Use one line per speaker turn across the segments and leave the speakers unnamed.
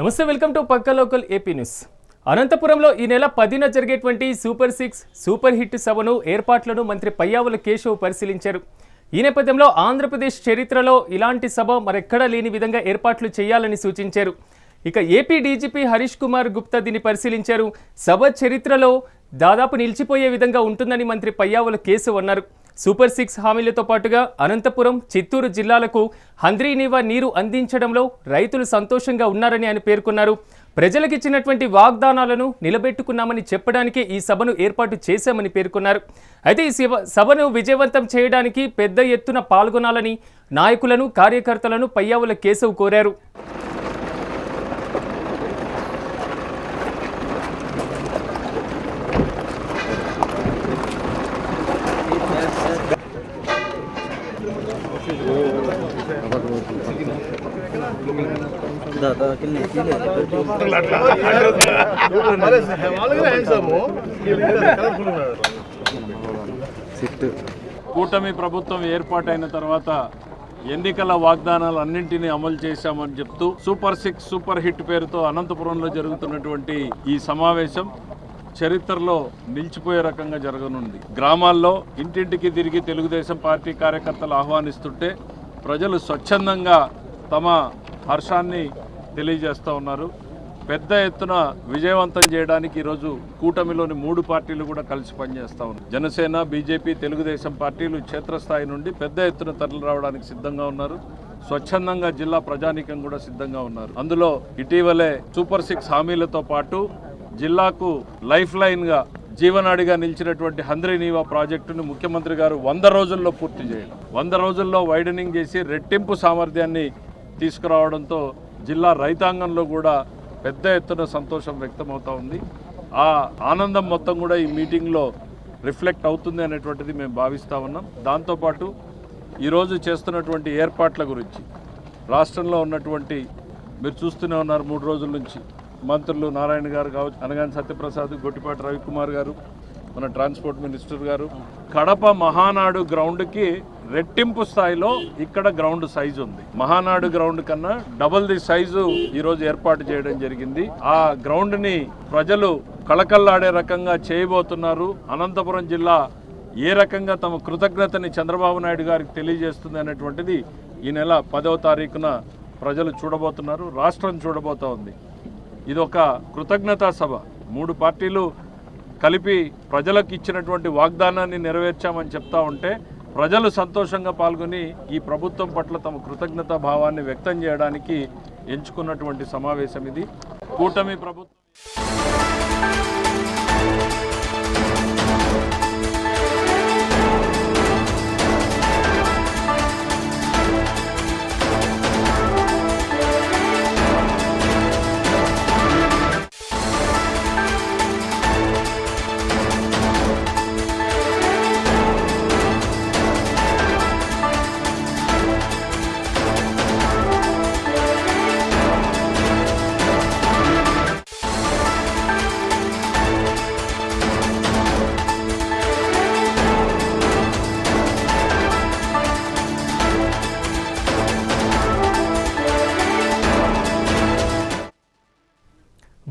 నమస్తే welcome to Pakka local AP news. అనంతపురంలో ఈ నెల పదిన జరిగేటువంటి సూపర్ సిక్స్ సూపర్ హిట్ సభను ఏర్పాట్లను మంత్రి పయ్యావుల కేశవ్ పరిశీలించారు. ఈ నేపథ్యంలో ఆంధ్రప్రదేశ్ చరిత్రలో ఇలాంటి సభ మరెక్కడా లేని విధంగా ఏర్పాట్లు చేయాలని సూచించారు. ఇక ఏపీ డీజీపీ హరీష్ కుమార్ గుప్తా దీన్ని పరిశీలించారు. సభ చరిత్రలో దాదాపు నిలిచిపోయే విధంగా ఉంటుందని మంత్రి పయ్యావుల కేశవ్ అన్నారు. సూపర్ సిక్స్ హామీలతో పాటుగా అనంతపురం చిత్తూరు జిల్లాలకు హంద్రీనీవా నీరు అందించడంలో రైతులు సంతోషంగా ఉన్నారని ఆయన పేర్కొన్నారు. ప్రజలకు ఇచ్చినటువంటి వాగ్దానాలను నిలబెట్టుకున్నామని చెప్పడానికే ఈ సభను ఏర్పాటు చేశామని పేర్కొన్నారు. అయితే ఈ సభను విజయవంతం చేయడానికి పెద్ద ఎత్తున పాల్గొనాలని నాయకులను కార్యకర్తలను పయ్యావుల కేశవ్ కోరారు.
కూటమి ప్రభుత్వం ఏర్పాటైన తర్వాత ఎన్నికల వాగ్దానాలు అన్నింటినీ అమలు చేశామని చెప్తూ సూపర్ సిక్స్ సూపర్ హిట్ పేరుతో అనంతపురంలో జరుగుతున్నటువంటి ఈ సమావేశం చరిత్రలో నిలిచిపోయే రకంగా జరగనుంది. గ్రామాల్లో ఇంటింటికి తిరిగి తెలుగుదేశం పార్టీ కార్యకర్తలు ఆహ్వానిస్తుంటే ప్రజలు స్వచ్ఛందంగా తమ హర్షాన్ని తెలియజేస్తూ ఉన్నారు. పెద్ద ఎత్తున విజయవంతం చేయడానికి ఈరోజు కూటమిలోని మూడు పార్టీలు కూడా కలిసి పనిచేస్తా ఉన్నాయి జనసేన బీజేపీ తెలుగుదేశం పార్టీలు క్షేత్రస్థాయి నుండి పెద్ద ఎత్తున తరలి రావడానికి సిద్ధంగా ఉన్నారు. స్వచ్ఛందంగా జిల్లా ప్రజానీకం కూడా సిద్ధంగా ఉన్నారు. అందులో ఇటీవలే సూపర్ సిక్స్ హామీలతో పాటు జిల్లాకు లైఫ్ లైన్గా జీవనాడిగా నిలిచినటువంటి హంద్రీనీవా ప్రాజెక్టును ముఖ్యమంత్రి గారు వంద రోజుల్లో పూర్తి చేయడం వంద రోజుల్లో వైడనింగ్ చేసి రెట్టింపు సామర్థ్యాన్ని తీసుకురావడంతో జిల్లా రైతాంగంలో కూడా పెద్ద ఎత్తున సంతోషం వ్యక్తమవుతూ ఉంది. ఆ ఆనందం మొత్తం కూడా ఈ మీటింగ్లో రిఫ్లెక్ట్ అవుతుంది అనేటువంటిది మేము భావిస్తూ ఉన్నాం. దాంతోపాటు ఈరోజు చేస్తున్నటువంటి ఏర్పాట్ల గురించి రాష్ట్రంలో ఉన్నటువంటి మీరు చూస్తూనే ఉన్నారు మూడు రోజుల నుంచి. మంత్రులు నారాయణ గారు కావచ్చు అనగాని సత్యప్రసాద్ గొట్టిపాటి రవికుమార్ గారు మన ట్రాన్స్పోర్ట్ మినిస్టర్ గారు కడప మహానాడు గ్రౌండ్కి రెట్టింపు స్థాయిలో ఇక్కడ గ్రౌండ్ సైజు ఉంది. మహానాడు గ్రౌండ్ కన్నా డబుల్ ది సైజు ఈరోజు ఏర్పాటు చేయడం జరిగింది. ఆ గ్రౌండ్ని ప్రజలు కళకళలాడే రకంగా చేయబోతున్నారు. అనంతపురం జిల్లా ఏ రకంగా తమ కృతజ్ఞతని చంద్రబాబు నాయుడు గారికి తెలియజేస్తుంది అనేటువంటిది ఈ నెల పదవ తారీఖున ప్రజలు చూడబోతున్నారు. రాష్ట్రం చూడబోతా ఉంది. ఇది ఒక కృతజ్ఞతా సభ. మూడు పార్టీలు కలిపి ప్రజలకు ఇచ్చినటువంటి వాగ్దానాన్ని నెరవేర్చామని చెప్తా ఉంటే ప్రజలు సంతోషంగా పాల్గొని ఈ ప్రభుత్వం పట్ల తమ కృతజ్ఞతా భావాన్ని వ్యక్తం చేయడానికి ఎంచుకున్నటువంటి సమావేశం ఇది. కూటమి ప్రభుత్వం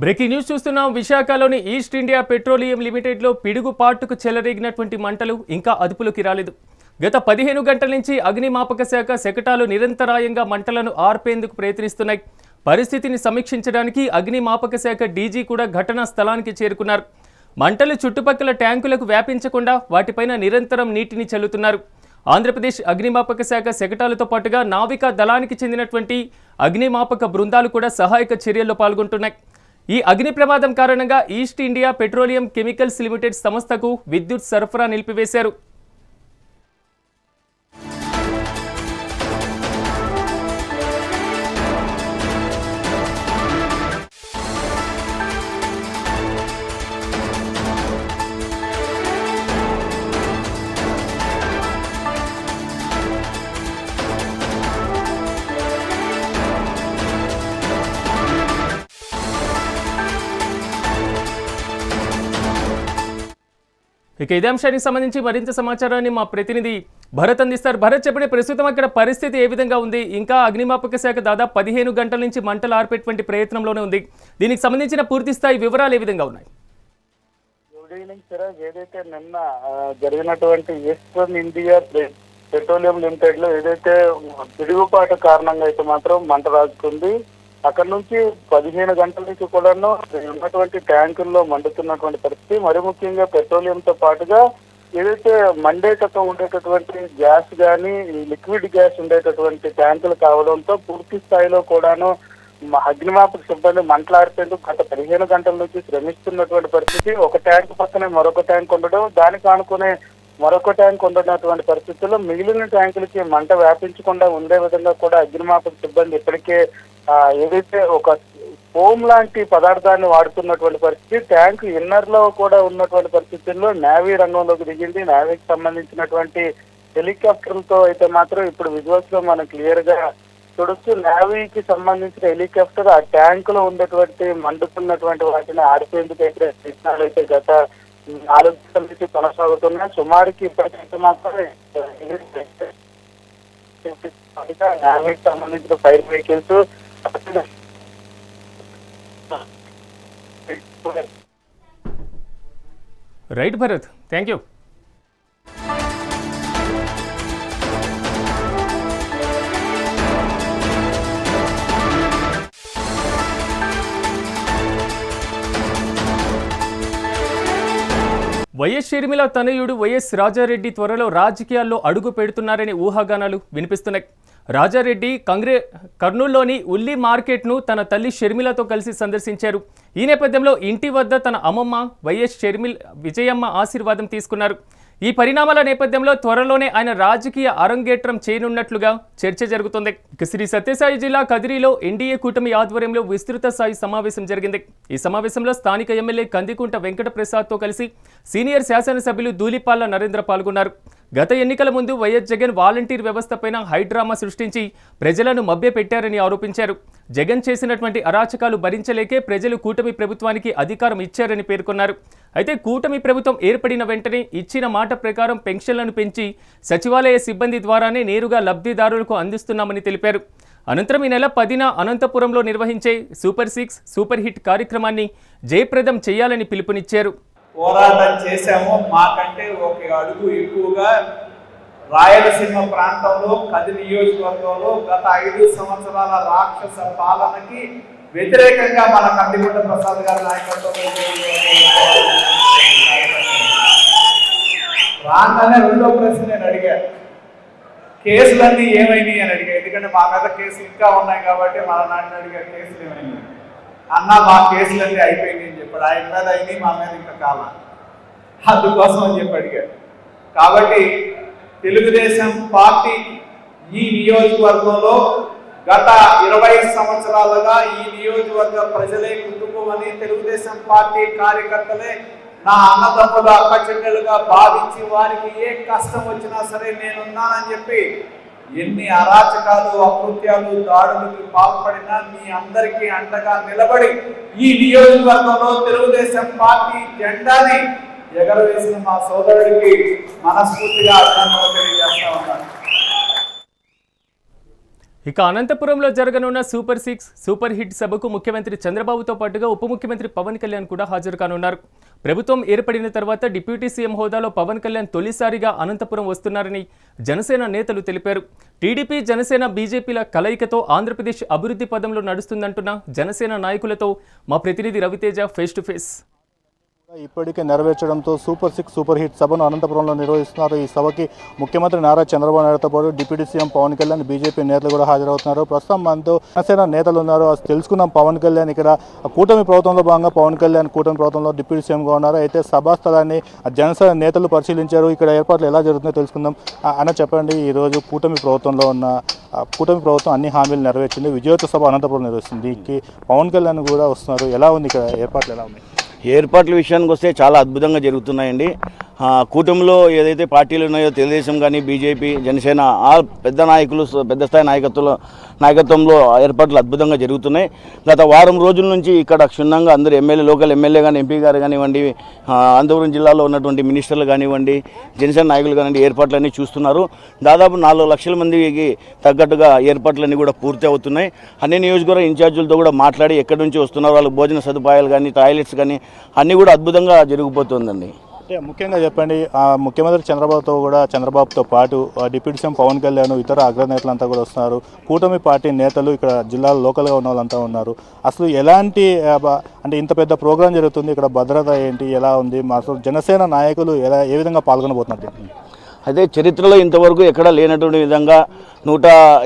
బ్రేకింగ్ న్యూస్ చూస్తున్నాం. విశాఖలోని ఈస్ట్ ఇండియా పెట్రోలియం లిమిటెడ్లో పిడుగు పాటుకు చెలరేగినటువంటి మంటలు ఇంకా అదుపులోకి రాలేదు. గత పదిహేను గంటల నుంచి అగ్నిమాపక శాఖ శకటాలు నిరంతరాయంగా మంటలను ఆర్పేందుకు ప్రయత్నిస్తున్నాయి. పరిస్థితిని సమీక్షించడానికి అగ్నిమాపక శాఖ డీజీ కూడా ఘటనా స్థలానికి చేరుకున్నారు. మంటలు చుట్టుపక్కల ట్యాంకులకు వ్యాపించకుండా వాటిపైన నిరంతరం నీటిని చల్లుతున్నారు. ఆంధ్రప్రదేశ్ అగ్నిమాపక శాఖ శకటాలతో పాటుగా నావికా దళానికి చెందినటువంటి అగ్నిమాపక బృందాలు కూడా సహాయక చర్యల్లో పాల్గొంటున్నాయి. ఈ అగ్ని ప్రమాదం కారణంగా east India petroleum chemicals limited సంస్థకు విద్యుత్ సరఫరా నిలిపివేశారు. ఇక ఇదే అంశానికి సంబంధించి మరింత సమాచారాన్ని మా ప్రతినిధి భరత్ అందిస్తారు. భరత్ చెప్పండి ప్రస్తుతం అక్కడ పరిస్థితి ఏ విధంగా ఉంది? ఇంకా అగ్నిమాపక శాఖ దాదాపు పదిహేను గంటల నుంచి మంటలు ఆర్పేటువంటి ప్రయత్నంలోనే ఉంది. దీనికి సంబంధించిన పూర్తి స్థాయి వివరాలు ఏ విధంగా ఉన్నాయి?
గుడ్ ఈవినింగ్ సిరాజ్ ఏదైతే నిన్న జరిగినటువంటి ఈస్టర్న్ ఇండియా పెట్రోలియం లిమిటెడ్లో ఏదైతే పిడుగుపాటు కారణంగా అయితే మాత్రం మంట రాజుకుంది అక్కడ నుంచి పదిహేను గంటల నుంచి కూడాను ఉన్నటువంటి ట్యాంకుల్లో మండుతున్నటువంటి పరిస్థితి. మరి ముఖ్యంగా పెట్రోలియం తో పాటుగా ఏదైతే మండేటతో ఉండేటటువంటి గ్యాస్ కానీ లిక్విడ్ గ్యాస్ ఉండేటటువంటి ట్యాంకులు కావడంతో పూర్తి స్థాయిలో కూడాను అగ్నిమాపక సిబ్బంది మంటలారిపోయేందుకు గత పదిహేను గంటల నుంచి శ్రమిస్తున్నటువంటి పరిస్థితి. ఒక ట్యాంక్ పక్కనే మరొక ట్యాంక్ ఉండడం దానికి ఆనుకునే మరొక ట్యాంక్ ఉండనటువంటి పరిస్థితుల్లో మిగిలిన ట్యాంకులకి మంట వ్యాపించకుండా ఉండే విధంగా కూడా అగ్నిమాపక సిబ్బంది ఇప్పటికే ఆ, ఏదైతే ఒక ఫోమ్ లాంటి పదార్థాన్ని వాడుతున్నటువంటి పరిస్థితి ట్యాంక్ ఇన్నర్లో కూడా ఉన్నటువంటి పరిస్థితుల్లో నేవీ రంగంలోకి దిగింది. నేవీకి సంబంధించినటువంటి హెలికాప్టర్లతో అయితే మాత్రం ఇప్పుడు విజువల్స్లో మనం క్లియర్గా చూడొచ్చు. నేవీకి సంబంధించిన హెలికాప్టర్ ఆ ట్యాంక్లో ఉండేటువంటి మండుతున్నటువంటి వాటిని ఆడిపోయేందుకు అయితే ప్రయత్నాలు అయితే గత నాలుగు గంటల నుంచి కొనసాగుతున్నాయి. సుమారుకి ఇప్పటికైతే మాత్రం నేవీకి సంబంధించిన fire vehicles
right Bharat. Thank you YS Sharmila తనయుడు వైఎస్ రాజారెడ్డి త్వరలో రాజకీయాల్లో అడుగు పెడుతున్నారనే ఊహాగానాలు వినిపిస్తున్నాయి. రాజారెడ్డి కంగ్రే కర్నూలులోని ఉల్లి మార్కెట్ను తన తల్లి షర్మిలతో కలిసి సందర్శించారు. ఈ నేపథ్యంలో ఇంటి వద్ద తన అమ్మమ్మ వైఎస్ షర్మిల్ విజయమ్మ ఆశీర్వాదం తీసుకున్నారు. ఈ పరిణామాల నేపథ్యంలో త్వరలోనే ఆయన రాజకీయ అరంగేట్రం చేయనున్నట్లుగా చర్చ జరుగుతోంది. శ్రీ సత్యసాయి జిల్లా కదిరిలో ఎన్డీఏ కూటమి ఆధ్వర్యంలో విస్తృత స్థాయి సమావేశం జరిగింది. ఈ సమావేశంలో స్థానిక ఎమ్మెల్యే కందికుంట వెంకట ప్రసాద్తో కలిసి సీనియర్ శాసనసభ్యులు ధూళిపాల నరేంద్ర పాల్గొన్నారు. గత ఎన్నికల ముందు వైఎస్ జగన్ వాలంటీర్ వ్యవస్థపైన హైడ్రామా సృష్టించి ప్రజలను మభ్యపెట్టారని ఆరోపించారు. జగన్ చేసినటువంటి అరాచకాలు భరించలేకే ప్రజలు కూటమి ప్రభుత్వానికి అధికారం ఇచ్చారని పేర్కొన్నారు. అయితే కూటమి ప్రభుత్వం ఏర్పడిన వెంటనే ఇచ్చిన మాట ప్రకారం పెన్షన్లను పెంచి సచివాలయ సిబ్బంది ద్వారానే నేరుగా లబ్ధిదారులకు అందిస్తున్నామని తెలిపారు. అనంతరం ఈ నెల పదిన అనంతపురంలో నిర్వహించే సూపర్ సిక్స్ సూపర్ హిట్ కార్యక్రమాన్ని జయప్రదం చేయాలని పిలుపునిచ్చారు.
పోరాటం చేశాము. మాకంటే ఒక అడుగు ఎక్కువగా రాయలసీమ ప్రాంతంలో కది నియోజకవర్గంలో గత ఐదు సంవత్సరాల రాక్షస పాలనకి వ్యతిరేకంగా మన కందిగుంట ప్రసాద్ గారి నాయకత్వంలో రాగానే రెండో ప్రశ్న నేను అడిగాను కేసులన్నీ ఏమైనాయి అని అడిగా. ఎందుకంటే మా మీద కేసులు ఇంకా ఉన్నాయి కాబట్టి మన నాన్న అడిగా కేసులు ఏమైనాయి? అన్న మా కేసులన్నీ అయిపోయినాయి అని చెప్పాడు. ఆయన మీద అయినాయి మా మీద ఇంకా కాలం? అందుకోసం అని చెప్పి అడిగాడు. కాబట్టి తెలుగుదేశం పార్టీ ఈ నియోజకవర్గంలో గత ఇరవై సంవత్సరాలుగా ఈ నియోజకవర్గ ప్రజలే కుటుంబం అని తెలుగుదేశం పార్టీ కార్యకర్తలే నా అన్నదమ్ములు అక్క చెల్లెలుగా భావించి వారికి ఏ కష్టం వచ్చినా సరే నేనున్నానని చెప్పి ఎన్ని అరాచకాలు అకృత్యాలు దాడులకు పాల్పడినా మీ అందరికీ అండగా నిలబడి ఈ నియోజకవర్గంలో తెలుగుదేశం పార్టీ జెండాని ఎగరవేసిన మా సోదరుడికి మనస్ఫూర్తిగా అభినందనలు తెలియజేస్తా ఉన్నాను.
ఇక అనంతపురంలో జరగనున్న సూపర్ సిక్స్ సూపర్ హిట్ సభకు ముఖ్యమంత్రి చంద్రబాబుతో పాటుగా ఉప ముఖ్యమంత్రి పవన్ కళ్యాణ్ కూడా హాజరు కానున్నారు. ప్రభుత్వం ఏర్పడిన తర్వాత డిప్యూటీ సీఎం హోదాలో పవన్ కళ్యాణ్ తొలిసారిగా అనంతపురం వస్తున్నారని జనసేన నేతలు తెలిపారు. టీడీపీ జనసేన బీజేపీల కలయికతో ఆంధ్రప్రదేశ్ అభివృద్ధి పదంలో నడుస్తుందంటున్న జనసేన నాయకులతో మా ప్రతినిధి రవితేజ ఫేస్ టు ఫేస్.
ఇప్పటికే నెరవేర్చడంతో సూపర్ సిక్స్ సూపర్ హిట్ సభను అనంతపురంలో నిర్వహిస్తున్నారు. ఈ సభకి ముఖ్యమంత్రి నారా చంద్రబాబు నాయుడుతో పాటు deputy CM Pawan Kalyan BJP నేతలు కూడా హాజరవుతున్నారు. ప్రస్తుతం మనతో జనసేన నేతలు ఉన్నారు. తెలుసుకున్నాం పవన్ కళ్యాణ్ ఇక్కడ కూటమి ప్రభుత్వంలో భాగంగా పవన్ కళ్యాణ్ కూటమి ప్రభుత్వంలో డిప్యూటీ సీఎంగా ఉన్నారు. అయితే సభా స్థలాన్ని జనసేన నేతలు పరిశీలించారు. ఇక్కడ ఏర్పాట్లు ఎలా జరుగుతుందో తెలుసుకుందాం. అని అన్న చెప్పండి ఈరోజు కూటమి ప్రభుత్వంలో ఉన్న కూటమి ప్రభుత్వం అన్ని హామీలు నెరవేర్చింది. విజయోత్సవ సభ అనంతపురం నిర్వహిస్తుంది. దీనికి పవన్ కళ్యాణ్ కూడా వస్తున్నారు. ఎలా ఉంది ఇక్కడ ఏర్పాట్లు ఎలా ఉన్నాయి?
ఏర్పాట్ల విషయానికి వస్తే చాలా అద్భుతంగా జరుగుతున్నాయండి. కూటమిలో ఏదైతే పార్టీలు ఉన్నాయో తెలుగుదేశం కానీ బీజేపీ జనసేన ఆ పెద్ద నాయకులు పెద్ద స్థాయి నాయకత్వంలో నాయకత్వంలో ఏర్పాట్లు అద్భుతంగా జరుగుతున్నాయి. గత వారం రోజుల నుంచి ఇక్కడ క్షుణ్ణంగా అందరు ఎమ్మెల్యే లోకల్ ఎమ్మెల్యే కానీ ఎంపీ గారు కానివ్వండి అనంతపురం జిల్లాలో ఉన్నటువంటి మినిస్టర్లు కానివ్వండి జనసేన నాయకులు కానివ్వండి ఏర్పాట్లన్నీ చూస్తున్నారు. దాదాపు నాలుగు లక్షల మందికి తగ్గట్టుగా ఏర్పాట్లన్నీ కూడా పూర్తి అవుతున్నాయి. అన్ని నియోజకవర్గ ఇన్ఛార్జీలతో కూడా మాట్లాడి ఎక్కడి నుంచి వస్తున్నారు వాళ్ళకి భోజన సదుపాయాలు కానీ టాయిలెట్స్ కానీ అన్నీ కూడా అద్భుతంగా జరిగిపోతుందండి
అంటే ముఖ్యంగా చెప్పండి ఆ ముఖ్యమంత్రి చంద్రబాబుతో కూడా చంద్రబాబుతో పాటు ఆ డిప్యూటీ సీఎం పవన్ కళ్యాణ్ ఇతర అగ్రనేతలంతా కూడా వస్తున్నారు. కూటమి పార్టీ నేతలు ఇక్కడ జిల్లాలో లోకల్గా ఉన్న వాళ్ళంతా ఉన్నారు. అసలు ఎలాంటి అంటే ఇంత పెద్ద ప్రోగ్రాం జరుగుతుంది ఇక్కడ భద్రత ఏంటి ఎలా ఉంది మా అసలు జనసేన నాయకులు ఎలా ఏ విధంగా పాల్గొనబోతున్నారు అయితే
అదే చరిత్రలో ఇంతవరకు ఎక్కడా లేనటువంటి విధంగా నూట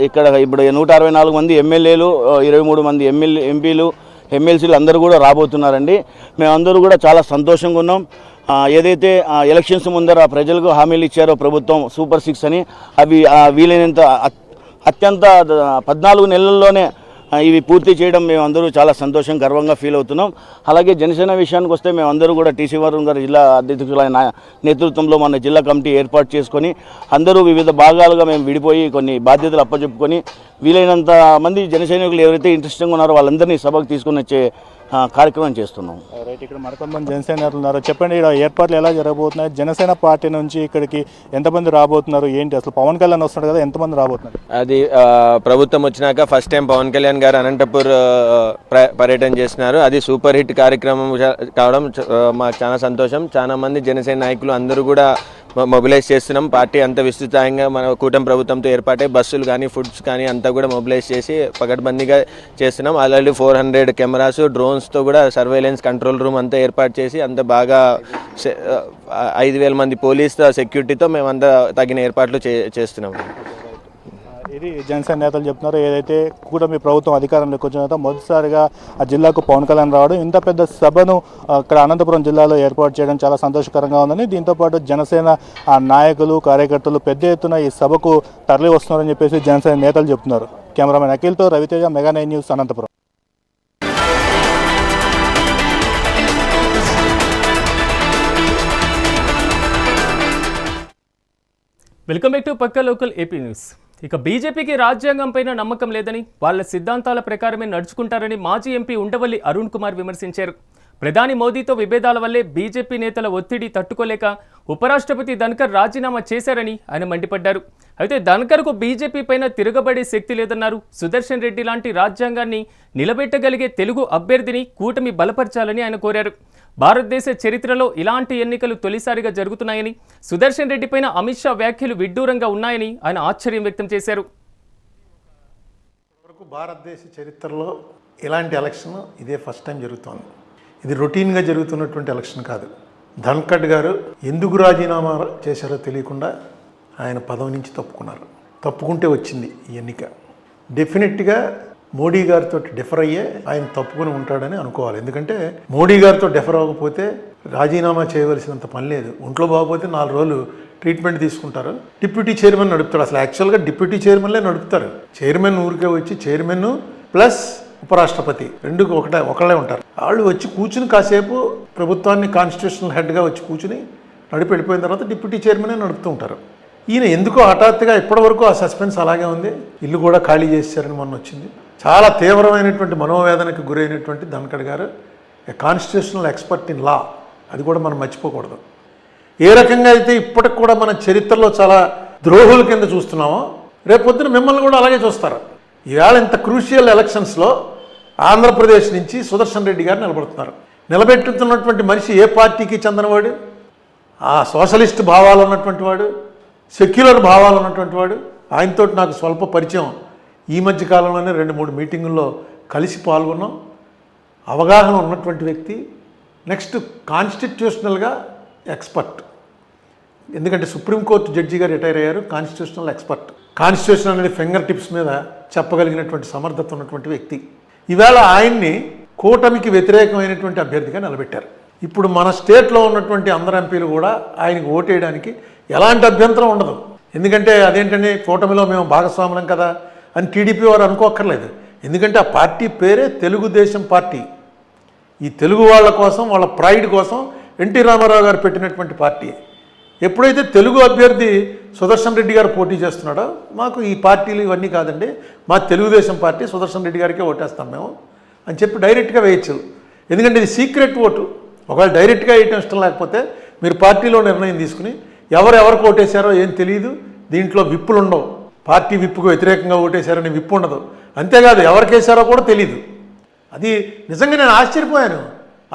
ఇక్కడ ఇప్పుడు నూట అరవై నాలుగు మంది ఎమ్మెల్యేలు ఇరవై మూడు మంది ఎమ్మెల్యే ఎంపీలు ఎమ్మెల్సీలు అందరూ కూడా రాబోతున్నారండి. మేమందరూ కూడా చాలా సంతోషంగా ఉన్నాం. ఏదైతే ఆ, ఎలక్షన్స్ ముందర ప్రజలకు హామీలు ఇచ్చారో ప్రభుత్వం సూపర్ సిక్స్ అని అవి వీలైనంత అత్- అత్యంత పద్నాలుగు నెలల్లోనే ఇవి పూర్తి చేయడం మేము అందరూ చాలా సంతోషం గర్వంగా ఫీల్ అవుతున్నాం. అలాగే జనసేన విషయానికి వస్తే మేము అందరూ కూడా టీసీ వరుణ్ గారు జిల్లా అధ్యక్షులైన నేతృత్వంలో మన జిల్లా కమిటీ ఏర్పాటు చేసుకొని అందరూ వివిధ భాగాలుగా మేము విడిపోయి కొన్ని బాధ్యతలు అప్పచెప్పుకొని వీలైనంత మంది జనసైనికులు ఎవరైతే ఇంట్రెస్టింగ్ ఉన్నారో వాళ్ళందరినీ సభకు తీసుకుని వచ్చే కార్యక్రమం చేస్తున్నాం.
రైట్ ఇక్కడ మరికొంతమంది జనసేన నేతలు ఉన్నారు. చెప్పండి ఇక్కడ ఏర్పాట్లు ఎలా జరగబోతున్నాయి? జనసేన పార్టీ నుంచి ఇక్కడికి ఎంతమంది రాబోతున్నారు? ఏంటి అసలు పవన్ కళ్యాణ్ వస్తున్నాడు కదా ఎంతమంది రాబోతున్నారు?
అది ప్రభుత్వం వచ్చినాక ఫస్ట్ టైం పవన్ కళ్యాణ్ గారు అనంతపూర్ పర్యటన చేస్తున్నారు. అది సూపర్ హిట్ కార్యక్రమం కావడం మాకు చాలా సంతోషం. చాలా మంది జనసేన నాయకులు అందరూ కూడా మొబిలైజ్ చేస్తున్నాం. పార్టీ అంత విస్తృతంగా మన కూటమి ప్రభుత్వంతో ఏర్పాటై బస్సులు కానీ ఫుడ్స్ కానీ అంతా కూడా మొబిలైజ్ చేసి పకడ్బందీగా చేస్తున్నాం. ఆల్రెడీ ఫోర్ హండ్రెడ్ కెమెరాస్ డ్రోన్స్తో కూడా సర్వేలెన్స్ కంట్రోల్ రూమ్ అంతా ఏర్పాటు చేసి అంత బాగా ఐదు వేల మంది పోలీస్ సెక్యూరిటీతో మేమంతా తగిన ఏర్పాట్లు చే చేస్తున్నాం.
ఇది జనసేన నేతలు చెప్తున్నారు ఏదైతే కూటమి ప్రభుత్వం అధికారంలోకి వచ్చిన తర్వాత మొదటిసారిగా ఆ జిల్లాకు పవన్ కళ్యాణ్ రావడం ఇంత పెద్ద సభను అక్కడ ఇక్కడ అనంతపురం జిల్లాలో ఏర్పాటు చేయడం చాలా సంతోషకరంగా ఉందని దీంతోపాటు జనసేన నాయకులు కార్యకర్తలు పెద్ద ఎత్తున ఈ సభకు తరలి వస్తున్నారని చెప్పేసి జనసేన నేతలు చెప్తున్నారు. Cameraman అఖిల్తో Raviteja mega nine news Anantapur.
Welcome back to Pakka local AP news. ఇక బీజేపీకి రాజ్యాంగం పైన నమ్మకం లేదని వాళ్ళ సిద్ధాంతాల ప్రకారమే నడుచుకుంటారని మాజీ ఎంపీ ఉండవల్లి అరుణ్ కుమార్ విమర్శించారు. ప్రధాని మోదీతో విభేదాల వల్లే బీజేపీ నేతల ఒత్తిడి తట్టుకోలేక ఉపరాష్ట్రపతి ధన్కర్ రాజీనామా చేశారని ఆయన మండిపడ్డారు. అయితే ధన్కర్కు బీజేపీ పైన తిరగబడే శక్తి లేదన్నారు. సుదర్శన్ రెడ్డి లాంటి రాజ్యాంగాన్ని నిలబెట్టగలిగే తెలుగు అభ్యర్థిని కూటమి బలపరచాలని ఆయన కోరారు. భారతదేశ చరిత్రలో ఇలాంటి ఎన్నికలు తొలిసారిగా జరుగుతున్నాయని సుదర్శన్ రెడ్డి పైన అమిత్ షా వ్యాఖ్యలు విడ్డూరంగా ఉన్నాయని ఆయన ఆశ్చర్యం వ్యక్తం చేశారు.
వరకు భారతదేశ చరిత్రలో ఇలాంటి ఎలక్షన్ ఇదే ఫస్ట్ టైం జరుగుతోంది. ఇది రొటీన్గా జరుగుతున్నటువంటి ఎలక్షన్ కాదు. ధన్కడ్ గారు ఎందుకు రాజీనామా చేశారో తెలియకుండా ఆయన పదవి నుంచి తప్పుకున్నారు. తప్పుకుంటే వచ్చింది ఈ ఎన్నిక. డెఫినెట్గా మోడీ గారితో డిఫర్ అయ్యే ఆయన తప్పుకుని ఉంటాడని అనుకోవాలి. ఎందుకంటే మోడీ గారితో డిఫర్ అవ్వకపోతే రాజీనామా చేయవలసినంత పని లేదు. ఒంట్లో బాగపోతే నాలుగు రోజులు ట్రీట్మెంట్ తీసుకుంటారు. డిప్యూటీ చైర్మన్ నడుపుతాడు అసలు యాక్చువల్గా డిప్యూటీ చైర్మన్లే నడుపుతారు. చైర్మన్ ఊరికే వచ్చి చైర్మన్ ప్లస్ ఉపరాష్ట్రపతి రెండు ఒకటే ఒకళ్ళే ఉంటారు. వాళ్ళు వచ్చి కూర్చుని కాసేపు ప్రభుత్వాన్ని కాన్స్టిట్యూషనల్ హెడ్గా వచ్చి కూర్చుని నడిపి వెళ్ళిపోయిన తర్వాత డిప్యూటీ చైర్మనే నడుపుతూ ఉంటారు. ఈయన ఎందుకో హఠాత్తుగా ఇప్పటివరకు ఆ సస్పెన్స్ అలాగే ఉంది. ఇల్లు కూడా ఖాళీ చేశారని మొన్న వచ్చింది. చాలా తీవ్రమైనటువంటి మనోవేదనకు గురైనటువంటి ధన్కడ్ గారు కాన్స్టిట్యూషనల్ ఎక్స్పర్ట్ ఇన్ లా అది కూడా మనం మర్చిపోకూడదు. ఏ రకంగా అయితే ఇప్పటికి కూడా మన చరిత్రలో చాలా ద్రోహుల కింద చూస్తున్నామో రేపొద్దున మిమ్మల్ని కూడా అలాగే చూస్తారు. ఈవేళ ఇంత క్రూషియల్ ఎలక్షన్స్లో ఆంధ్రప్రదేశ్ నుంచి సుదర్శన్ రెడ్డి గారు నిలబడుతున్నారు. నిలబెట్టుతున్నటువంటి మనిషి ఏ పార్టీకి చెందినవాడు? ఆ సోషలిస్ట్ భావాలు ఉన్నటువంటి వాడు? సెక్యులర్ భావాలు ఉన్నటువంటి వాడు? ఆయనతోటి నాకు స్వల్ప పరిచయం. ఈ మధ్య కాలంలోనే రెండు మూడు మీటింగుల్లో కలిసి పాల్గొన్నాం. అవగాహన ఉన్నటువంటి వ్యక్తి నెక్స్ట్ కాన్స్టిట్యూషనల్గా ఎక్స్పర్ట్. ఎందుకంటే సుప్రీంకోర్టు జడ్జి రిటైర్ అయ్యారు కాన్స్టిట్యూషనల్ ఎక్స్పర్ట్. కాన్స్టిట్యూషన్ అనేది ఫింగర్ టిప్స్ మీద చెప్పగలిగినటువంటి సమర్థత ఉన్నటువంటి వ్యక్తి. ఈవేళ ఆయన్ని కూటమికి వ్యతిరేకమైనటువంటి అభ్యర్థిగా నిలబెట్టారు. ఇప్పుడు మన స్టేట్లో ఉన్నటువంటి అందరు ఎంపీలు కూడా ఆయనకు ఓటేయడానికి ఎలాంటి అభ్యంతరం ఉండదు. ఎందుకంటే అదేంటంటే కూటమిలో మేము భాగస్వాములం కదా అని టీడీపీ వారు అనుకోక్కర్లేదు. ఎందుకంటే ఆ పార్టీ పేరే తెలుగుదేశం పార్టీ. ఈ తెలుగు వాళ్ళ కోసం వాళ్ళ ప్రైడ్ కోసం ఎన్టీ రామారావు గారు పెట్టినటువంటి పార్టీ. ఎప్పుడైతే తెలుగు అభ్యర్థి సుదర్శన్ రెడ్డి గారు పోటీ చేస్తున్నాడో మాకు ఈ పార్టీలు ఇవన్నీ కాదండి. మా తెలుగుదేశం పార్టీ సుదర్శన్ రెడ్డి గారికే ఓటేస్తాం మేము అని చెప్పి డైరెక్ట్గా వేయచ్చు. ఎందుకంటే ఇది సీక్రెట్ ఓటు. ఒకవేళ డైరెక్ట్గా వేయటం ఇష్టం లేకపోతే మీరు పార్టీలో నిర్ణయం తీసుకుని ఎవరు ఎవరికి ఓటేశారో ఏం తెలియదు దీంట్లో విప్పులు ఉండవు పార్టీ విప్పుకు వ్యతిరేకంగా ఓటేశారని విప్పు ఉండదు. అంతేకాదు ఎవరికేసారో కూడా తెలియదు అది నిజంగా నేను ఆశ్చర్యపోయాను.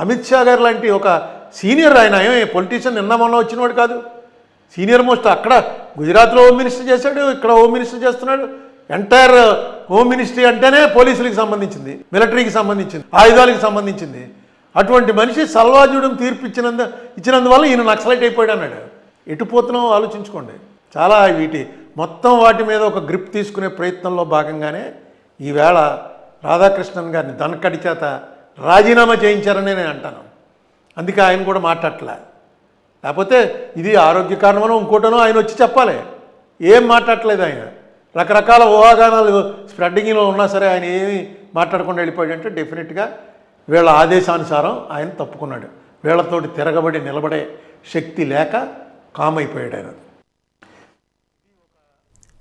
అమిత్ షా గారు లాంటి ఒక సీనియర్ ఆయన ఏమి పొలిటీషియన్ నిన్న మొన్న వచ్చినవాడు కాదు. సీనియర్ మోస్ట్ అక్కడ గుజరాత్లో హోమ్ మినిస్టర్ చేశాడు ఇక్కడ హోమ్ మినిస్టర్ చేస్తున్నాడు. ఎంటైర్ హోమ్ మినిస్ట్రీ అంటేనే పోలీసులకు సంబంధించింది మిలిటరీకి సంబంధించింది ఆయుధాలకు సంబంధించింది. అటువంటి మనిషి సల్వాజుడం తీర్పు ఇచ్చినందు ఇచ్చినందువల్ల ఈయన నక్సలైట్ అయిపోయాడు అన్నాడు. ఎటుపోతున్నాం ఆలోచించుకోండి. చాలా వీటి మొత్తం వాటి మీద ఒక గ్రిప్ తీసుకునే ప్రయత్నంలో భాగంగానే ఈవేళ రాధాకృష్ణన్ గారిని దనకడి చేత రాజీనామా చేయించారని నేను అంటాను. అందుకే ఆయన కూడా మాట్లాడలే లేకపోతే ఇది ఆరోగ్య కారణమనో ఇంకోటనో ఆయన వచ్చి చెప్పాలి. ఏం మాట్లాడలేదు ఆయన. రకరకాల ఊహాగానాలు స్ప్రెడ్డింగ్లో ఉన్నా సరే ఆయన ఏమి మాట్లాడకుండా వెళ్ళిపోయాడంటే డెఫినెట్గా వీళ్ళ ఆదేశానుసారం ఆయన తప్పుకున్నాడు. వీళ్ళతోటి తిరగబడి నిలబడే శక్తి లేక కామ్ అయిపోయాడు ఆయన.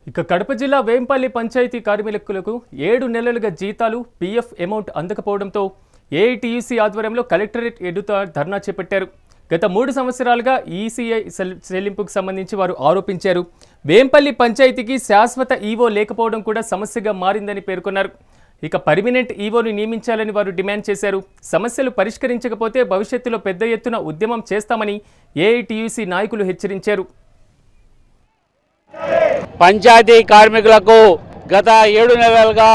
ఇక కడప జిల్లా వేంపల్లి పంచాయతీ కార్మికులకు ఏడు నెలలుగా జీతాలు పీఎఫ్ అమౌంట్ అందకపోవడంతో ఏఐటీయూసీ ఆధ్వర్యంలో కలెక్టరేట్ ఎదుట ధర్నా చేపట్టారు. గత మూడు సంవత్సరాలుగా ఈసీఐ సెల్- చెల్లింపుకు సంబంధించి వారు ఆరోపించారు. వేంపల్లి పంచాయతీకి శాశ్వత ఈవో లేకపోవడం కూడా సమస్యగా మారిందని పేర్కొన్నారు. ఇక పర్మినెంట్ ఈవోని నియమించాలని వారు డిమాండ్ చేశారు. సమస్యలు పరిష్కరించకపోతే భవిష్యత్తులో పెద్ద ఎత్తున ఉద్యమం చేస్తామని ఏఐటీయూసీ నాయకులు హెచ్చరించారు.
పంచాయతీ కార్మికులకు గత ఏడు నెలలుగా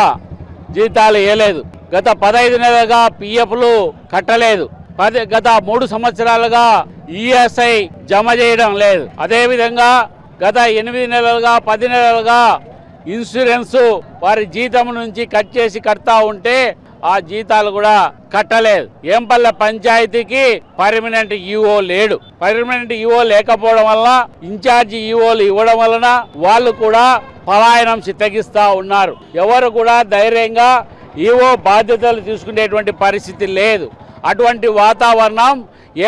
జీతాలు ఇవ్వలేదు గత పదహైదు నెలలుగా పిఎఫ్లు కట్టలేదు. పది గత మూడు సంవత్సరాలుగా ఈఎస్ఐ జమ చేయడం లేదు. అదేవిధంగా గత ఎనిమిది నెలలుగా పది నెలలుగా ఇన్సూరెన్స్ వారి జీతం నుంచి కట్ చేసి కడతా ఉంటే ఆ జీతాలు కూడా కట్టలేదు. ఏంపల్లె పంచాయతీకి పర్మనెంట్ ఈఓ లేడు. పర్మనెంట్ ఈఓ లేకపోవడం వల్ల ఇన్ఛార్జి ఈఓలు ఇవ్వడం వలన వాళ్ళు కూడా పలాయనం చిత్తగిస్తా ఉన్నారు. ఎవరు కూడా ధైర్యంగా ఈఓ బాధ్యతలు తీసుకునేటువంటి పరిస్థితి లేదు. అటువంటి వాతావరణం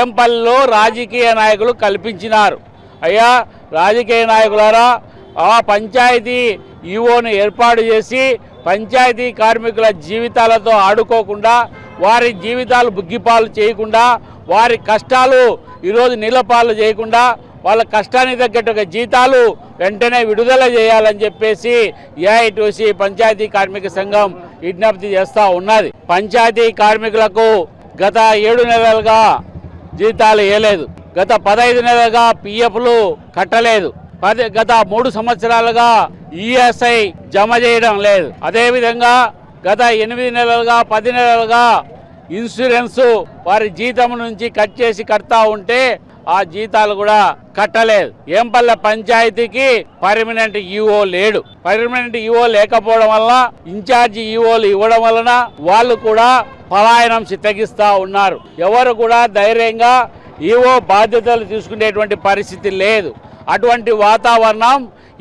ఏంపల్లిలో రాజకీయ నాయకులు కల్పించినారు. అయ్యా రాజకీయ నాయకులారా ఆ పంచాయతీ ఈఓను ఏర్పాటు చేసి పంచాయతీ కార్మికుల జీవితాలతో ఆడుకోకుండా వారి జీవితాలు బుగ్గిపాలు చేయకుండా వారి కష్టాలు ఈరోజు నీళ్ళపాలు చేయకుండా వాళ్ళ కష్టానికి తగ్గట్టుగా జీతాలు వెంటనే విడుదల చేయాలని చెప్పేసి ఏఐటీసీ పంచాయతీ కార్మిక సంఘం విజ్ఞప్తి చేస్తూ ఉన్నది. పంచాయతీ కార్మికులకు గత ఏడు నెలలుగా జీతాలు వేయలేదు గత పదహైదు నెలలుగా పిఎఫ్లు కట్టలేదు. పది గత మూడు సంవత్సరాలుగా ఈఎస్ఐ జమ చేయడం లేదు. అదేవిధంగా గత ఎనిమిది నెలలుగా పది నెలలుగా ఇన్సూరెన్స్ వారి జీతం నుంచి కట్ చేసి కడతా ఉంటే ఆ జీతాలు కూడా కట్టలేదు. ఏంపల్లె పంచాయతీకి పర్మనెంట్ ఈఓ లేడు. పర్మనెంట్ ఈఓ లేకపోవడం వల్ల ఇన్ఛార్జి ఈఓలు ఇవ్వడం వలన వాళ్ళు కూడా పలాయనం చిత్తగిస్తా ఉన్నారు. ఎవరు కూడా ధైర్యంగా ఈఓ బాధ్యతలు తీసుకునేటువంటి పరిస్థితి లేదు. అటువంటి వాతావరణం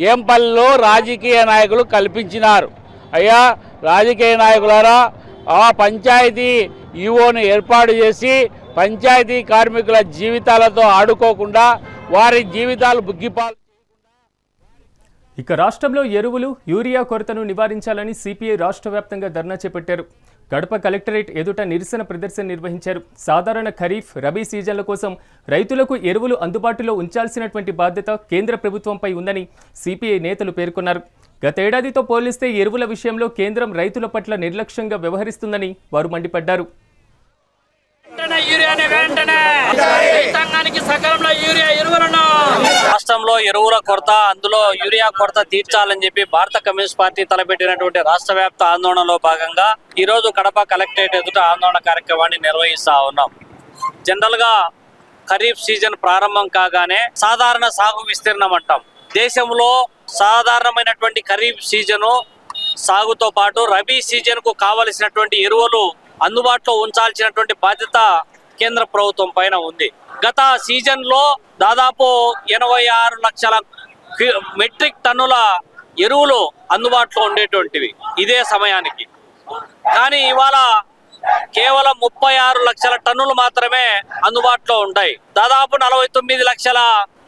ఏంపల్లిలో రాజకీయ నాయకులు కల్పించినారు. అయ్యా రాజకీయ నాయకులారా ఆ పంచాయతీ ఈఓను ఏర్పాటు చేసి పంచాయతీ కార్మికుల జీవితాలతో ఆడుకోకుండా వారి జీవితాలు బుగ్గిపాలు
ఇక రాష్ట్రంలో ఎరువులు యూరియా కొరతను నివారించాలని సిపిఐ రాష్ట్ర వ్యాప్తంగా ధర్నా చేపట్టారు. కడప కలెక్టరేట్ ఎదుట నిరసన ప్రదర్శన నిర్వహించారు. సాధారణ ఖరీఫ్ రబీ సీజన్ల కోసం రైతులకు ఎరువులు అందుబాటులో ఉంచాల్సినటువంటి బాధ్యత కేంద్ర ప్రభుత్వంపై ఉందని సిపిఐ నేతలు పేర్కొన్నారు. గతేడాదితో పోలిస్తే ఎరువుల విషయంలో కేంద్రం రైతుల పట్ల నిర్లక్ష్యంగా వ్యవహరిస్తుందని వారు మండిపడ్డారు.
యూరియాని వెంటనే. రైతాంగానికి సకాలంలో యూరియా ఎరువులను. రాష్ట్రంలో ఎరువుల కొరత అందులో యూరియా కొరత తీర్చాలని చెప్పి భారత కమ్యూనిస్ట్ పార్టీ తలపెట్టినటువంటి రాష్ట్ర వ్యాప్త ఆందోళనలో భాగంగా ఈ రోజు కడప కలెక్టరేట్ ఎదుట ఆందోళన కార్యక్రమాన్ని నిర్వహిస్తా ఉన్నాం. జనరల్గా ఖరీఫ్ సీజన్ ప్రారంభం కాగానే సాధారణ సాగు విస్తీర్ణం అంటాం. దేశంలో సాధారణమైనటువంటి ఖరీఫ్ సీజను సాగుతో పాటు రబీ సీజన్కు కావలసినటువంటి ఎరువులు అందుబాటులో ఉంచాల్సినటువంటి బాధ్యత కేంద్ర ప్రభుత్వం పైన ఉంది. గత సీజన్లో దాదాపు ఎనభై ఆరు లక్షల మెట్రిక్ టన్నుల ఎరువులు అందుబాటులో ఉండేటువంటివి ఇదే సమయానికి. కానీ ఇవాళ కేవలం ముప్పై ఆరు లక్షల టన్నులు మాత్రమే అందుబాటులో ఉంటాయి. దాదాపు నలభై తొమ్మిది లక్షల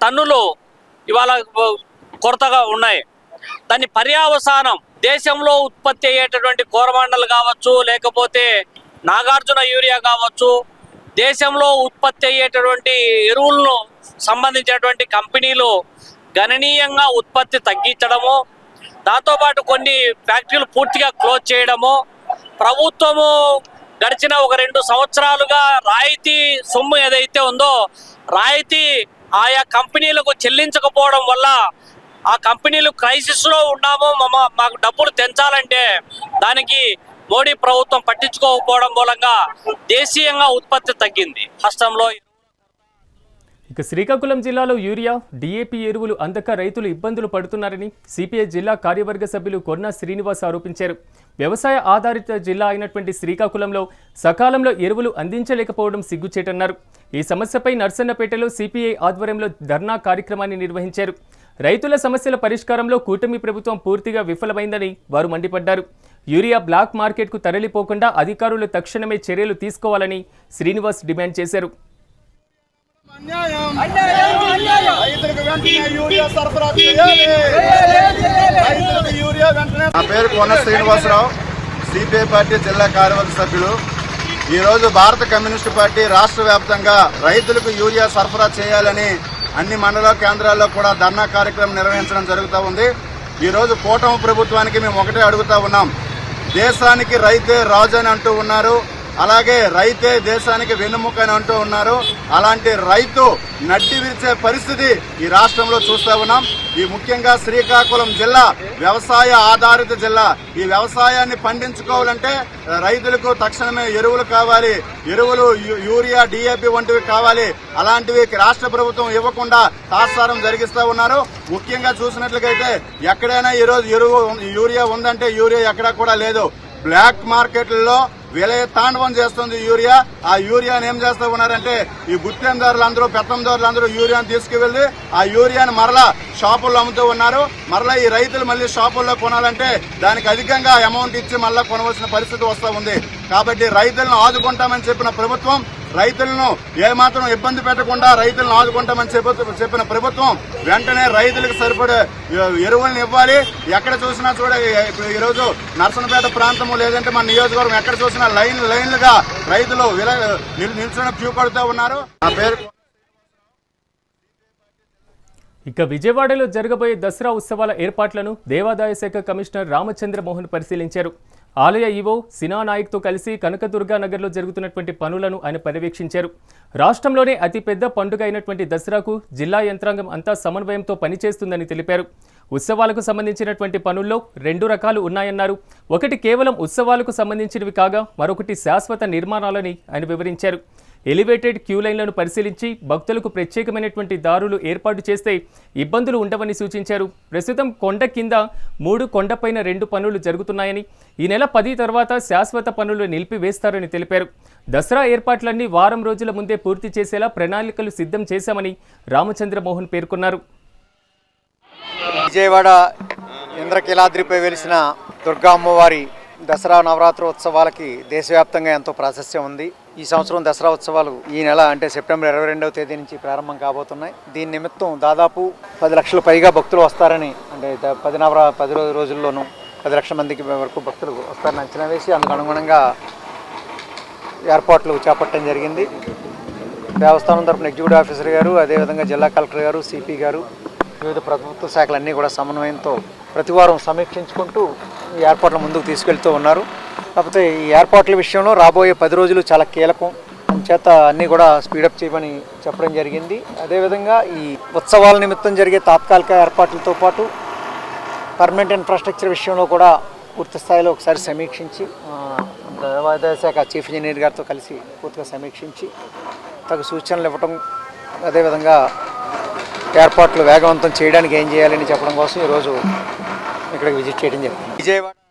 టన్నులు ఇవాళ కొరతగా ఉన్నాయి. దాని పర్యావసానం దేశంలో ఉత్పత్తి అయ్యేటటువంటి కోరమండలు కావచ్చు లేకపోతే నాగార్జున యూరియా కావచ్చు దేశంలో ఉత్పత్తి అయ్యేటటువంటి ఎరువులను సంబంధించినటువంటి కంపెనీలు గణనీయంగా ఉత్పత్తి తగ్గించడము దాంతోపాటు కొన్ని ఫ్యాక్టరీలు పూర్తిగా క్లోజ్ చేయడము ప్రభుత్వము గడిచిన ఒక రెండు సంవత్సరాలుగా రాయితీ సొమ్ము ఏదైతే ఉందో రాయితీ ఆయా కంపెనీలకు చెల్లించకపోవడం వల్ల ఆ కంపెనీలు క్రైసిస్లో ఉన్నాము మమ మాకు డబ్బులు తెంచాలంటే దానికి మోడీ ప్రభుత్వం పట్టించుకోకపోవడం మూలంగా దేశీయంగా ఉత్పత్తి తగ్గింది. రాష్ట్రంలో
ఇక శ్రీకాకుళం జిల్లాలో యూరియా డీఏపీ ఎరువులు అందక రైతులు ఇబ్బందులు పడుతున్నారని సిపిఐ జిల్లా కార్యవర్గ సభ్యులు కొన్నా శ్రీనివాస్ ఆరోపించారు. వ్యవసాయ ఆధారిత జిల్లా అయినటువంటి శ్రీకాకుళంలో సకాలంలో ఎరువులు అందించలేకపోవడం సిగ్గుచేటన్నారు. ఈ సమస్యపై నర్సన్నపేటలో సిపిఐ ఆధ్వర్యంలో ధర్నా కార్యక్రమాన్ని నిర్వహించారు. రైతుల సమస్యల పరిష్కారంలో కూటమి ప్రభుత్వం పూర్తిగా విఫలమైందని వారు మండిపడ్డారు. యూరియా బ్లాక్ మార్కెట్కు తరలిపోకుండా అధికారులు తక్షణమే చర్యలు తీసుకోవాలని శ్రీనివాస్ డిమాండ్ చేశారు.
నా పేరు కొన శ్రీనివాసరావు. సిపిఐ పార్టీ జిల్లా కార్యవర్గ సభ్యులు. ఈరోజు భారత కమ్యూనిస్టు పార్టీ రాష్ట్ర వ్యాప్తంగా రైతులకు యూరియా సరఫరా చేయాలని అన్ని మండల కేంద్రాల్లో కూడా ధర్నా కార్యక్రమం నిర్వహించడం జరుగుతూ ఉంది. ఈరోజు కూటమి ప్రభుత్వానికి మేము ఒకటే అడుగుతా ఉన్నాం. దేశానికి రైతే రాజు అని అంటూ ఉన్నారు. అలాగే రైతే దేశానికి వెన్నుముక అని అంటూ ఉన్నారు. అలాంటి రైతు నడ్డి విరిచే పరిస్థితి ఈ రాష్ట్రంలో చూస్తా ఉన్నాం. ఈ ముఖ్యంగా శ్రీకాకుళం జిల్లా వ్యవసాయ ఆధారిత జిల్లా. ఈ వ్యవసాయాన్ని పండించుకోవాలంటే రైతులకు తక్షణమే ఎరువులు కావాలి. ఎరువులు యూ- యూరియా డిఏపి వంటివి కావాలి. అలాంటివి రాష్ట్ర ప్రభుత్వం ఇవ్వకుండా తాత్సారం జరిగిస్తూ ఉన్నారు. ముఖ్యంగా చూసినట్లయితే ఎక్కడైనా ఈరోజు ఎరువు యూరియా ఉందంటే యూరియా ఎక్కడా కూడా లేదు. బ్లాక్ మార్కెట్లలో విలయ తాండవం చేస్తుంది యూరియా. ఆ యూరియాని ఏం చేస్తూ ఉన్నారంటే ఈ గుత్తేందారులందరూ అందరూ పెత్తందారులు అందరూ యూరియాని తీసుకువెళ్ళి ఆ యూరియాని మరలా షాపుల్లో అమ్ముతూ ఉన్నారు. మరలా ఈ రైతులు మళ్ళీ షాపుల్లో కొనాలంటే దానికి అధికంగా అమౌంట్ ఇచ్చి మళ్ళా కొనవలసిన పరిస్థితి వస్తూ ఉంది. కాబట్టి రైతులను ఆదుకుంటామని చెప్పిన ప్రభుత్వం రైతులను ఏమాత్రం ఇబ్బంది పెట్టకుండా రైతులను ఆదుకుంటామని చెప్పిన ప్రభుత్వం వెంటనే రైతులకు సరిపడే ఎరువులను ఇవ్వాలి. ఎక్కడ చూసినా చూడ ఈరోజు నర్సనపేట ప్రాంతము లేదంటే మన నియోజకవర్గం ఎక్కడ చూసినా లైన్ లైన్లుగా రైతులు విల- నిల్- క్యూ కడుతూ ఉన్నారు. నా పేరు
ఇక విజయవాడలో జరగబోయే దసరా ఉత్సవాల ఏర్పాట్లను దేవాదాయ శాఖ కమిషనర్ రామచంద్రమోహన్ పరిశీలించారు. ఆలయ ఈవో సినా నాయక్తో కలిసి కనకదుర్గా నగర్లో జరుగుతున్నటువంటి పనులను ఆయన పర్యవేక్షించారు. రాష్ట్రంలోనే అతిపెద్ద పండుగ అయినటువంటి దసరాకు జిల్లా యంత్రాంగం అంతా సమన్వయంతో పనిచేస్తుందని తెలిపారు. ఉత్సవాలకు సంబంధించినటువంటి పనుల్లో రెండు రకాలు ఉన్నాయన్నారు. ఒకటి కేవలం ఉత్సవాలకు సంబంధించినవి కాగా మరొకటి శాశ్వత నిర్మాణాలని ఆయన వివరించారు. ఎలివేటెడ్ క్యూ లైన్లను పరిశీలించి భక్తులకు ప్రత్యేకమైనటువంటి దారులు ఏర్పాటు చేస్తే ఇబ్బందులు ఉండవని సూచించారు. ప్రస్తుతం కొండ కింద మూడు కొండపైన రెండు పనులు జరుగుతున్నాయని ఈ నెల పది తర్వాత శాశ్వత పనులు నిలిపివేస్తారని తెలిపారు. దసరా ఏర్పాట్లన్నీ వారం రోజుల ముందే పూర్తి చేసేలా ప్రణాళికలు సిద్ధం చేశామని రామచంద్రమోహన్ పేర్కొన్నారు.
విజయవాడ ఇంద్రకీలాద్రిపై వెలిసిన దుర్గా అమ్మవారి దసరా నవరాత్రి ఉత్సవాలకి దేశవ్యాప్తంగా ఎంతో ప్రాశస్యం ఉంది. ఈ సంవత్సరం దసరా ఉత్సవాలు ఈ నెల అంటే సెప్టెంబర్ ఇరవై రెండవ తేదీ నుంచి ప్రారంభం కాబోతున్నాయి. దీని నిమిత్తం దాదాపు పది లక్షల పైగా భక్తులు వస్తారని అంటే పది నవరా పది రోజు రోజుల్లోనూ పది లక్షల మందికి వరకు భక్తులు వస్తారని అంచనా వేసి అందుకు అనుగుణంగా ఏర్పాట్లు చేపట్టడం జరిగింది. దేవస్థానం తరపున ఎగ్జిక్యూటివ్ ఆఫీసర్ గారు అదేవిధంగా జిల్లా కలెక్టర్ గారు సిపి గారు వివిధ ప్రభుత్వ శాఖలన్నీ కూడా సమన్వయంతో ప్రతివారం సమీక్షించుకుంటూ ఈ ఏర్పాట్ల ముందుకు తీసుకెళ్తూ ఉన్నారు. కాకపోతే ఈ ఏర్పాట్ల విషయంలో రాబోయే పది రోజులు చాలా కీలకం. చేత అన్నీ కూడా స్పీడప్ చేయమని చెప్పడం జరిగింది. అదేవిధంగా ఈ ఉత్సవాల నిమిత్తం జరిగే తాత్కాలిక ఏర్పాట్లతో పాటు పర్మనెంట్ ఇన్ఫ్రాస్ట్రక్చర్ విషయంలో కూడా పూర్తి స్థాయిలో ఒకసారి సమీక్షించి ఆ, దేవాదాయ శాఖ చీఫ్ ఇంజనీర్ గారితో కలిసి పూర్తిగా సమీక్షించి తగు సూచనలు ఇవ్వటం అదేవిధంగా ఏర్పాట్లు వేగవంతం చేయడానికి ఏం చేయాలని చెప్పడం కోసం ఈరోజు ఇక్కడికి విజిట్ చేయడం జరిగింది. విజయవాడ